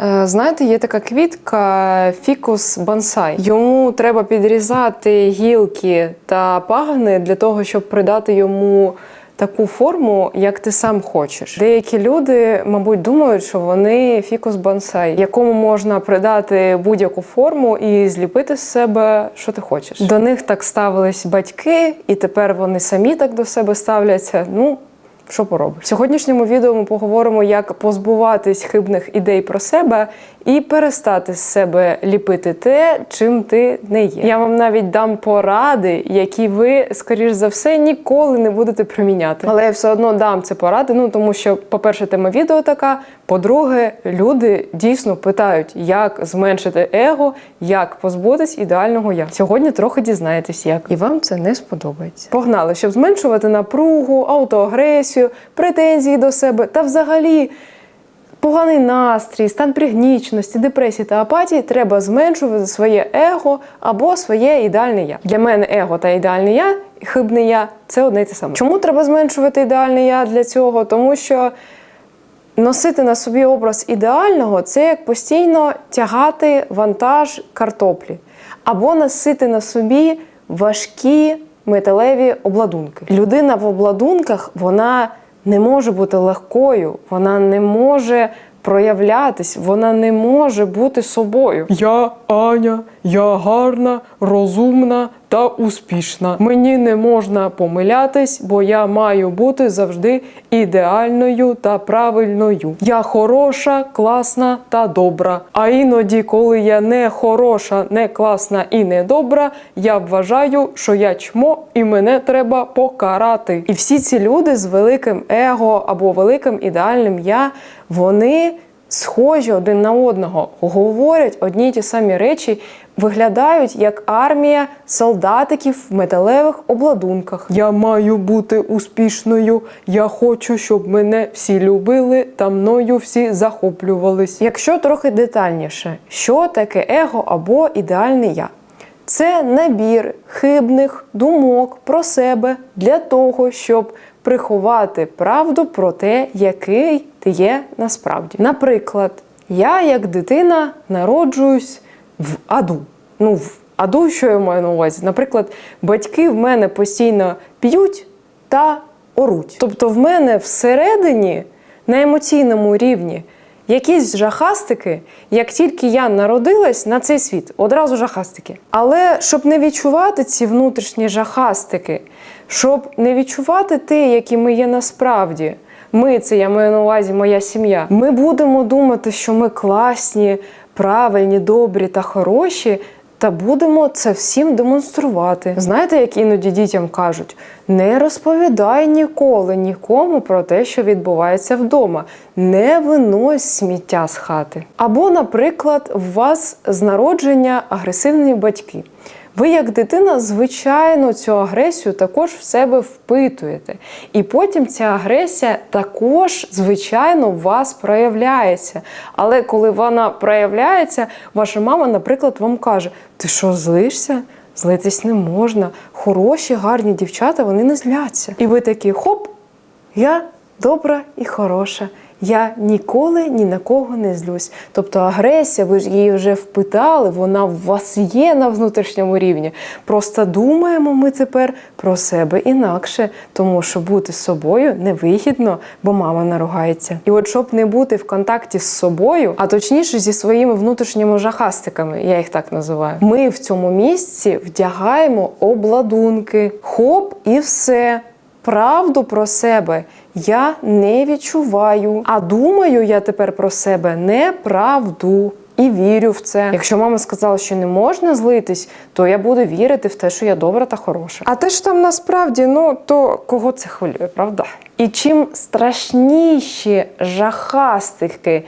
Е, Знаєте, є така квітка фікус бонсай. Йому треба підрізати гілки та пагони для того, щоб придати йому таку форму, як ти сам хочеш. Деякі люди, мабуть, думають, що вони фікус бонсай, якому можна придати будь-яку форму і зліпити з себе, що ти хочеш. До них так ставились батьки, і тепер вони самі так до себе ставляться. Ну. Що поробиш? В сьогоднішньому відео ми поговоримо, як позбуватись хибних ідей про себе і перестати з себе ліпити те, чим ти не є. Я вам навіть дам поради, які ви, скоріш за все, ніколи не будете приміняти. Але я все одно дам це поради. Ну тому що, по-перше, тема відео така. По-друге, люди дійсно питають, як зменшити его, як позбутись ідеального я. Сьогодні трохи дізнаєтесь, як і вам це не сподобається. Погнали, щоб зменшувати напругу, аутоагресію, претензії до себе та взагалі. Поганий настрій, стан пригніченості, депресії та апатії треба зменшувати своє его або своє ідеальне я. Для мене его та ідеальне я, хибне я це одне й те саме. Чому треба зменшувати ідеальне я для цього? Тому що носити на собі образ ідеального це як постійно тягати вантаж картоплі, або носити на собі важкі металеві обладунки. Людина в обладунках вона не може бути легкою, вона не може проявлятись, вона не може бути собою. Я Аня, я гарна, розумна та успішна. Мені не можна помилятись, бо я маю бути завжди ідеальною та правильною. Я хороша, класна та добра. А іноді, коли я не хороша, не класна і не добра, я вважаю, що я чмо і мене треба покарати. І всі ці люди з великим его або великим ідеальним я, вони схожі один на одного, говорять одні й ті самі речі, виглядають як армія солдатиків в металевих обладунках. Я маю бути успішною. Я хочу, щоб мене всі любили та мною всі захоплювались. Якщо трохи детальніше, що таке его або ідеальне я? Це набір хибних думок про себе для того, щоб приховати правду про те, який ти є насправді. Наприклад, я як дитина народжуюсь в аду. Ну, в аду, що я маю на увазі? Наприклад, батьки в мене постійно п'ють та оруть. Тобто, в мене всередині на емоційному рівні якісь жахастики, як тільки я народилась на цей світ, одразу жахастики. Але щоб не відчувати ці внутрішні жахастики, щоб не відчувати те, які ми є насправді. Ми, це я маю на увазі моя сім'я. Ми будемо думати, що ми класні, правильні, добрі та хороші. Та будемо це всім демонструвати. Знаєте, як іноді дітям кажуть: не розповідай ніколи нікому про те, що відбувається вдома, не винось сміття з хати. Або, наприклад, у вас з народження агресивні батьки. Ви, як дитина, звичайно, цю агресію також в себе впитуєте. І потім ця агресія також, звичайно, в вас проявляється. Але коли вона проявляється, ваша мама, наприклад, вам каже: Ти що, злишся? Злитись не можна. Хороші, гарні дівчата, вони не зляться. І ви такі хоп, я добра і хороша. Я ніколи ні на кого не злюсь. Тобто агресія, ви ж її вже впитали, вона в вас є на внутрішньому рівні. Просто думаємо ми тепер про себе інакше, тому що бути з собою невигідно, бо мама наругається. І от щоб не бути в контакті з собою, а точніше зі своїми внутрішніми жахастиками, я їх так називаю, ми в цьому місці вдягаємо обладунки, хоп, і все. Правду про себе я не відчуваю, а думаю я тепер про себе неправду. І вірю в це. Якщо мама сказала, що не можна злитись, то я буду вірити в те, що я добра та хороша. А те, що там насправді, ну то кого це хвилює, правда? І чим страшніші жахастики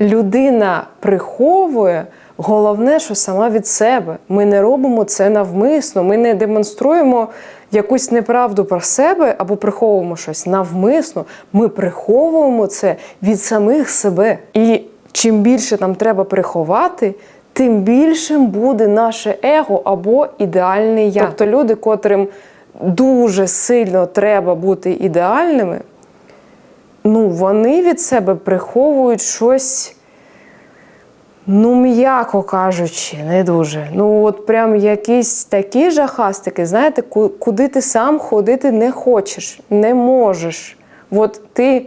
людина приховує, головне, що сама від себе. Ми не робимо це навмисно, ми не демонструємо якусь неправду про себе або приховуємо щось навмисно. Ми приховуємо це від самих себе. І чим більше нам треба приховати, тим більшим буде наше его або ідеальний я. Тобто люди, котрим дуже сильно треба бути ідеальними, ну вони від себе приховують щось Ну, м'яко кажучи, не дуже. Ну, от прям якісь такі жахастики, знаєте, куди ти сам ходити не хочеш, не можеш. От ти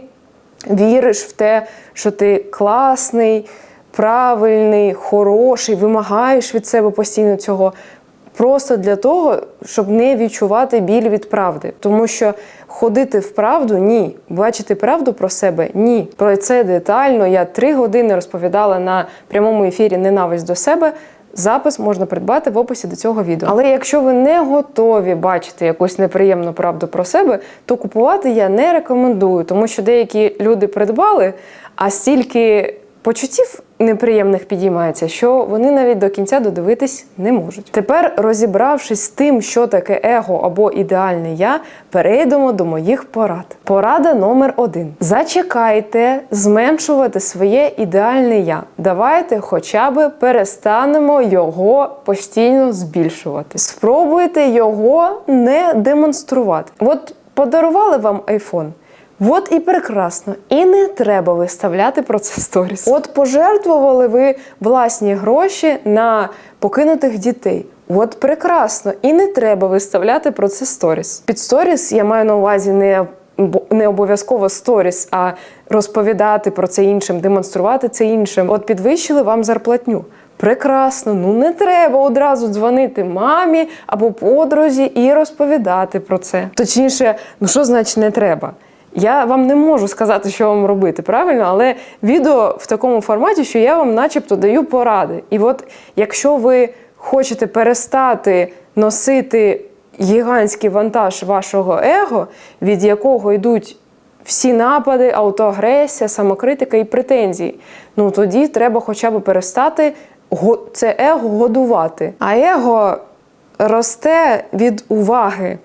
віриш в те, що ти класний, правильний, хороший, вимагаєш від себе постійно цього. Просто для того, щоб не відчувати біль від правди. Тому що ходити в правду ні. Бачити правду про себе ні. Про це детально я три години розповідала на прямому ефірі Ненависть до себе. Запис можна придбати в описі до цього відео. Але якщо ви не готові бачити якусь неприємну правду про себе, то купувати я не рекомендую, тому що деякі люди придбали, а стільки почуттів неприємних підіймається, що вони навіть до кінця додивитись не можуть. Тепер, розібравшись з тим, що таке его або ідеальне я, перейдемо до моїх порад. Порада номер один: зачекайте зменшувати своє ідеальне я. Давайте хоча б перестанемо його постійно збільшувати. Спробуйте його не демонструвати. От подарували вам iPhone. От і прекрасно, і не треба виставляти про це сторіс. От пожертвували ви власні гроші на покинутих дітей. От прекрасно, і не треба виставляти про це сторіс. Під сторіс я маю на увазі не не обов'язково сторіс, а розповідати про це іншим, демонструвати це іншим. От підвищили вам зарплатню. Прекрасно, ну не треба одразу дзвонити мамі або подрузі і розповідати про це. Точніше, ну що значить не треба? Я вам не можу сказати, що вам робити, правильно, але відео в такому форматі, що я вам начебто даю поради. І от якщо ви хочете перестати носити гігантський вантаж вашого его, від якого йдуть всі напади, аутоагресія, самокритика і претензії, ну тоді треба хоча б перестати це его годувати. А его росте від уваги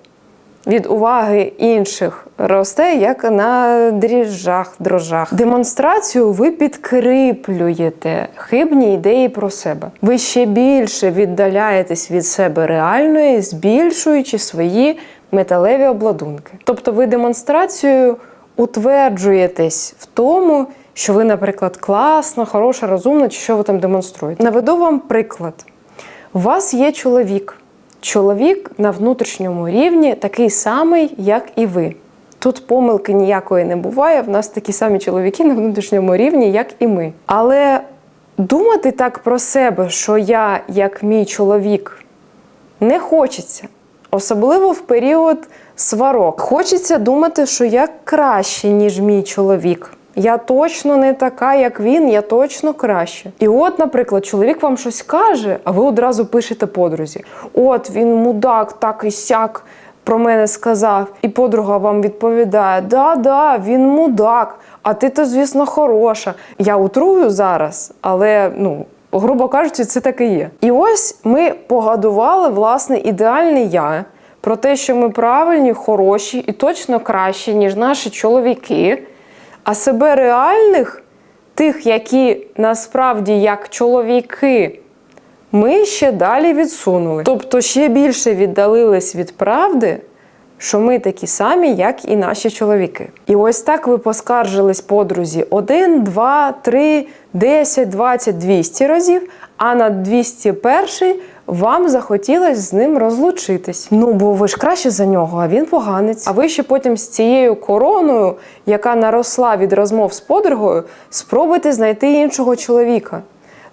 від уваги інших росте як на дріжджах, дрожжах. Демонстрацію ви підкріплюєте хибні ідеї про себе. Ви ще більше віддаляєтесь від себе реальної, збільшуючи свої металеві обладунки. Тобто ви демонстрацією утверджуєтесь в тому, що ви, наприклад, класна, хороша, розумна, чи що ви там демонструєте. Наведу вам приклад. У вас є чоловік. Чоловік на внутрішньому рівні такий самий, як і ви. Тут помилки ніякої не буває. В нас такі самі чоловіки на внутрішньому рівні, як і ми. Але думати так про себе, що я, як мій чоловік, не хочеться. Особливо в період сварок. Хочеться думати, що я краще, ніж мій чоловік. Я точно не така, як він, я точно краще. І от, наприклад, чоловік вам щось каже, а ви одразу пишете подрузі: От він мудак, так і сяк про мене сказав. І подруга вам відповідає: Да, да, він мудак, а ти то, звісно, хороша. Я утрую зараз, але ну. Грубо кажучи, це так і є. І ось ми погадували власне ідеальне я про те, що ми правильні, хороші і точно кращі, ніж наші чоловіки. А себе реальних, тих, які насправді як чоловіки, ми ще далі відсунули. Тобто ще більше віддалились від правди, що ми такі самі, як і наші чоловіки. І ось так ви поскаржились подрузі 1, 2, 3, 10, 20, 200 разів, а на 201 вам захотілось з ним розлучитись. Ну, бо ви ж краще за нього, а він поганець. А ви ще потім з цією короною, яка наросла від розмов з подругою, спробуйте знайти іншого чоловіка.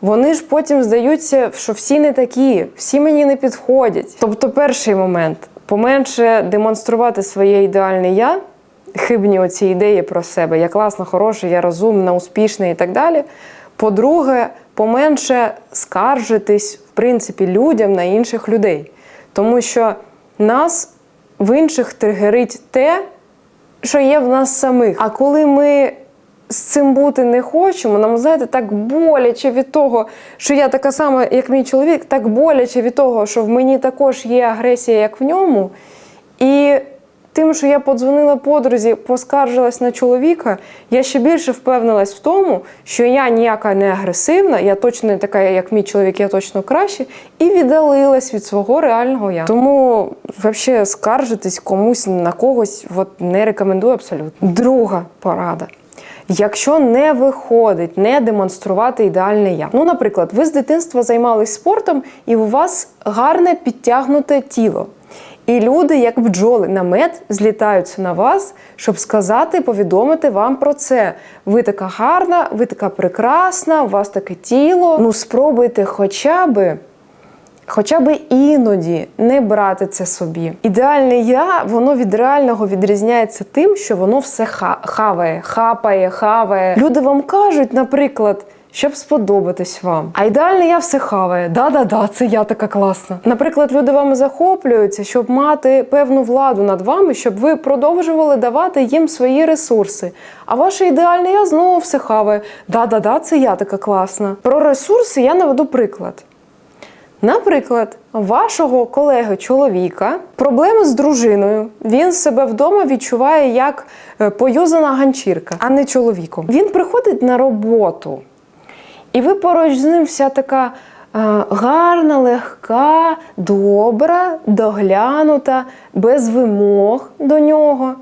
Вони ж потім здаються, що всі не такі, всі мені не підходять. Тобто, перший момент поменше демонструвати своє ідеальне я, хибні оці ідеї про себе. Я класна, хороша, я розумна, успішна і так далі. По-друге, поменше скаржитись, принципі, людям на інших людей. Тому що нас в інших тригерить те, що є в нас самих. А коли ми з цим бути не хочемо, нам, знаєте, так боляче від того, що я така сама, як мій чоловік, так боляче від того, що в мені також є агресія, як в ньому. І тим, що я подзвонила подрузі, поскаржилась на чоловіка, я ще більше впевнилась в тому, що я ніяка не агресивна, я точно не така, як мій чоловік, я точно краще, і віддалилась від свого реального я. Тому взагалі скаржитись комусь на когось от, не рекомендую абсолютно. Друга порада. Якщо не виходить не демонструвати ідеальне я. Ну, наприклад, ви з дитинства займались спортом, і у вас гарне підтягнуте тіло. І люди, як бджоли на мед, злітаються на вас, щоб сказати, повідомити вам про це. Ви така гарна, ви така прекрасна, у вас таке тіло. Ну, спробуйте хоча би. Хоча би іноді не брати це собі. Ідеальне я, воно від реального відрізняється тим, що воно все ха- хаває, хапає, хаває. Люди вам кажуть, наприклад, щоб сподобатись вам. А ідеальне я все хаває. Да-да-да, це я така класна. Наприклад, люди вами захоплюються, щоб мати певну владу над вами, щоб ви продовжували давати їм свої ресурси. А ваше ідеальне я знову все хаває. Да-да-да, це я така класна. Про ресурси я наведу приклад. Наприклад, вашого колеги-чоловіка проблеми з дружиною. Він себе вдома відчуває як е, поюзана ганчірка, а не чоловіком. Він приходить на роботу, і ви поруч з ним вся така е, гарна, легка, добра, доглянута, без вимог до нього.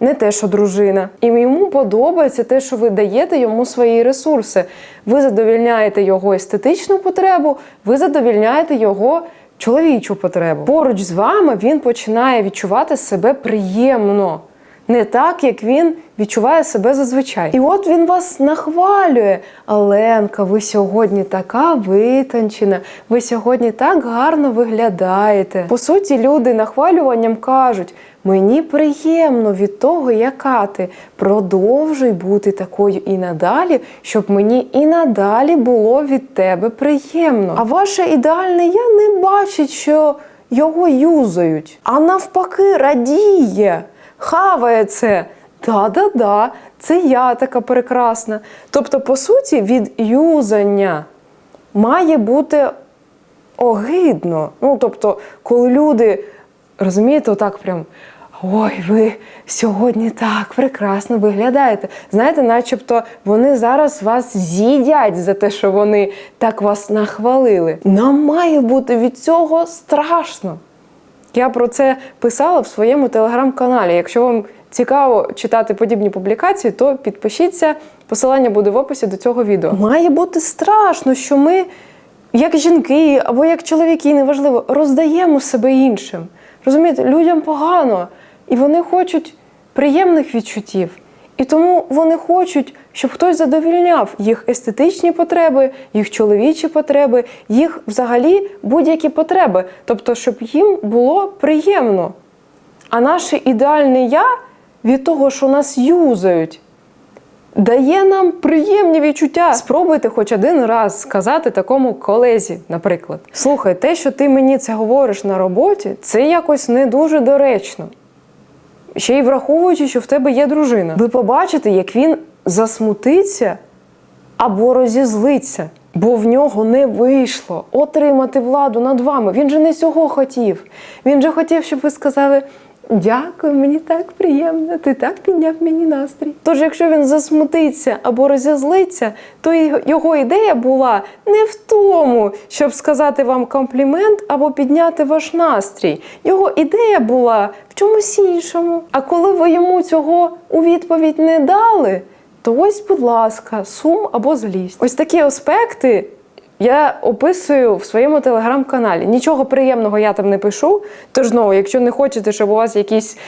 Не те, що дружина. І йому подобається те, що ви даєте йому свої ресурси. Ви задовільняєте його естетичну потребу, ви задовільняєте його чоловічу потребу. Поруч з вами він починає відчувати себе приємно. Не так, як він відчуває себе зазвичай. І от він вас нахвалює. Аленка, ви сьогодні така витончена, ви сьогодні так гарно виглядаєте. По суті, люди нахвалюванням кажуть: мені приємно від того, яка ти. Продовжуй бути такою і надалі, щоб мені і надалі було від тебе приємно. А ваше ідеальне я не бачить, що його юзають, а навпаки, радіє хаває це. Да-да-да, це я така прекрасна. Тобто, по суті, від юзання має бути огидно. Ну, тобто, коли люди, розумієте, отак прям. Ой, ви сьогодні так прекрасно виглядаєте. Знаєте, начебто вони зараз вас з'їдять за те, що вони так вас нахвалили. Нам має бути від цього страшно. Я про це писала в своєму телеграм-каналі. Якщо вам цікаво читати подібні публікації, то підпишіться. Посилання буде в описі до цього відео. Має бути страшно, що ми, як жінки або як чоловіки, неважливо, роздаємо себе іншим. Розумієте, людям погано, і вони хочуть приємних відчуттів. І тому вони хочуть, щоб хтось задовільняв їх естетичні потреби, їх чоловічі потреби, їх взагалі будь-які потреби. Тобто, щоб їм було приємно. А наше ідеальне я від того, що нас юзають, дає нам приємні відчуття. Спробуйте хоч один раз сказати такому колезі, наприклад: слухай, те, що ти мені це говориш на роботі, це якось не дуже доречно. Ще й враховуючи, що в тебе є дружина. Ви побачите, як він засмутиться або розізлиться, бо в нього не вийшло отримати владу над вами. Він же не цього хотів. Він же хотів, щоб ви сказали. Дякую, мені так приємно, ти так підняв мені настрій. Тож, якщо він засмутиться або розізлиться, то його ідея була не в тому, щоб сказати вам комплімент або підняти ваш настрій. Його ідея була в чомусь іншому. А коли ви йому цього у відповідь не дали, то ось, будь ласка, сум або злість. Ось такі аспекти я описую в своєму телеграм-каналі. Нічого приємного я там не пишу. Тож знову, якщо не хочете, щоб у вас якісь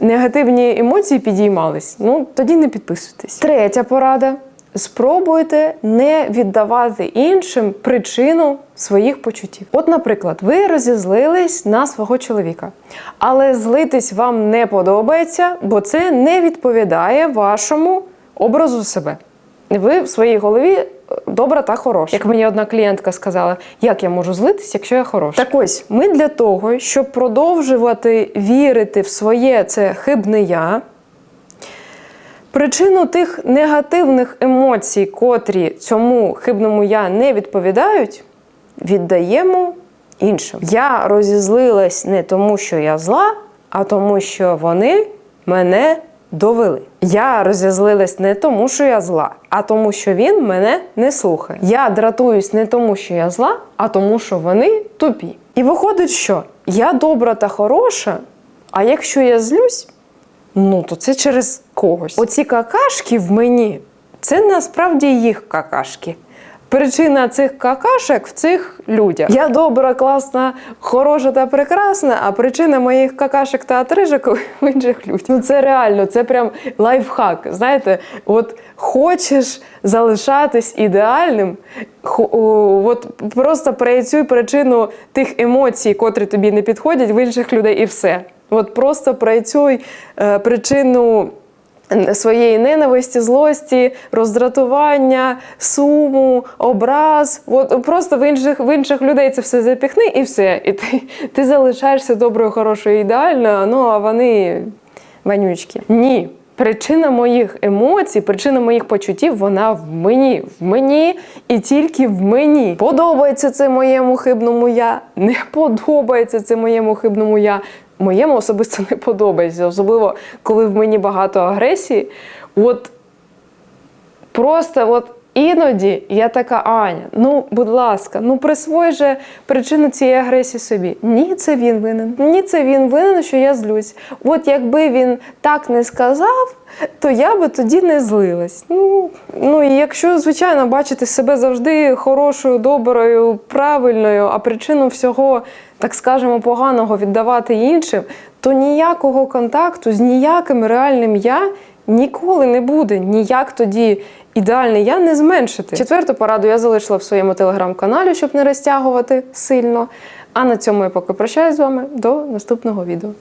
негативні емоції підіймались, ну тоді не підписуйтесь. Третя порада. Спробуйте не віддавати іншим причину своїх почуттів. От, наприклад, ви розізлились на свого чоловіка, але злитись вам не подобається, бо це не відповідає вашому образу себе. Ви в своїй голові е, добра та хороша. Як мені одна клієнтка сказала, як я можу злитись, якщо я хороша. Так ось ми для того, щоб продовжувати вірити в своє це хибне я. Причину тих негативних емоцій, котрі цьому хибному я не відповідають, віддаємо іншим. Я розізлилась не тому, що я зла, а тому, що вони мене довели. Я роз'язлилась не тому, що я зла, а тому, що він мене не слухає. Я дратуюсь не тому, що я зла, а тому, що вони тупі. І виходить, що я добра та хороша, а якщо я злюсь, Ну, то це через когось. Оці какашки в мені це насправді їх какашки. Причина цих какашек в цих людях. Я добра, класна, хороша та прекрасна, а причина моїх какашек та отрижок в інших людях. Ну це реально, це прям лайфхак. Знаєте, от хочеш залишатись ідеальним, от просто проєцюй причину тих емоцій, котрі тобі не підходять в інших людей, і все. От просто проєцюй е, причину своєї ненависті, злості, роздратування, суму, образ. От просто в інших, в інших людей це все запіхни і все. І ти, ти залишаєшся доброю, хорошою, ідеальною, ну а вони вонючки. Ні. Причина моїх емоцій, причина моїх почуттів, вона в мені, в мені і тільки в мені. Подобається це моєму хибному я, не подобається це моєму хибному я. Моєму особисто не подобається, особливо коли в мені багато агресії. От просто от іноді я така Аня, ну будь ласка, ну присвой же причину цієї агресії собі. Ні, це він винен. Ні, це він винен, що я злюсь. От якби він так не сказав, то я би тоді не злилась. Ну, ну і якщо, звичайно, бачити себе завжди хорошою, доброю, правильною, а причину всього, так скажемо, поганого віддавати іншим, то ніякого контакту з ніяким реальним я ніколи не буде. Ніяк тоді ідеальний я не зменшити. Четверту пораду я залишила в своєму телеграм-каналі, щоб не розтягувати сильно. А на цьому я поки прощаюсь з вами до наступного відео.